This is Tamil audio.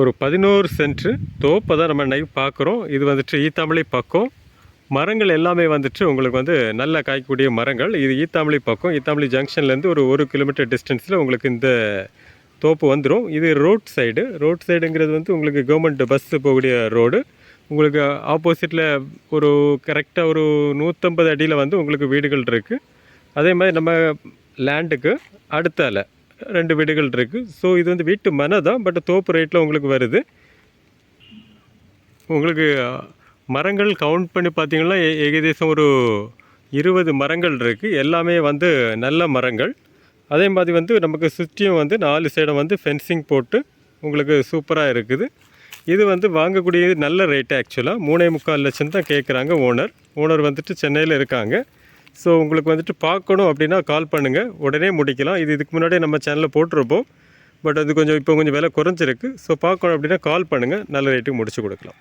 ஒரு பதினோரு சென்ட்ரு தோப்பை தான் நம்ம நைவ் பார்க்குறோம். இது வந்துட்டு ஈத்தாமலை பக்கம். மரங்கள் எல்லாமே வந்துட்டு உங்களுக்கு வந்து நல்ல காய்க்கக்கூடிய மரங்கள். இது ஈத்தாமலை பக்கம். ஈத்தாமலை ஜங்ஷன்லேருந்து ஒரு ஒரு கிலோமீட்டர் டிஸ்டன்ஸில் உங்களுக்கு இந்த தோப்பு வந்துடும். இது ரோட் சைடு. ரோட் சைடுங்கிறது வந்து உங்களுக்கு கவர்மெண்ட் பஸ்ஸு போகக்கூடிய ரோடு உங்களுக்கு ஆப்போசிட்டில் ஒரு கரெக்டாக ஒரு நூற்றம்பது அடியில் வந்து உங்களுக்கு வீடுகள் இருக்குது அதே மாதிரி நம்ம லேண்டுக்கு அடுத்தால ரெண்டு வீடுகள் இருக்குது ஸோ இது வந்து வீட்டு மனை தான் பட் தோப்பு ரேட்டில் உங்களுக்கு வருது. உங்களுக்கு மரங்கள் கவுண்ட் பண்ணி பார்த்தீங்கன்னா ஏகதேசம் ஒரு இருபது மரங்கள் இருக்குது எல்லாமே வந்து நல்ல மரங்கள். அதே மாதிரி வந்து நமக்கு சுற்றியும் வந்து நாலு சைடும் வந்து ஃபென்சிங் போட்டு உங்களுக்கு சூப்பராக இருக்குது. இது வந்து வாங்கக்கூடிய நல்ல ரேட்டு ஆக்சுவலாக மூணே முக்கால் லட்சம் தான் கேட்குறாங்க ஓனர் ஓனர் வந்துட்டு சென்னையில் இருக்காங்க. ஸோ உங்களுக்கு வந்துட்டு பார்க்கணும் அப்படின்னா கால் பண்ணுங்கள் உடனே முடிக்கலாம். இது இதுக்கு முன்னாடியே நம்ம சேனலில் போட்டிருப்போம். பட் அது கொஞ்சம் இப்போ கொஞ்சம் விலை குறைஞ்சிருக்கு. ஸோ பார்க்கணும் அப்படின்னா கால் பண்ணுங்கள் நல்ல ரேட்டுக்கு முடிச்சு கொடுக்கலாம்.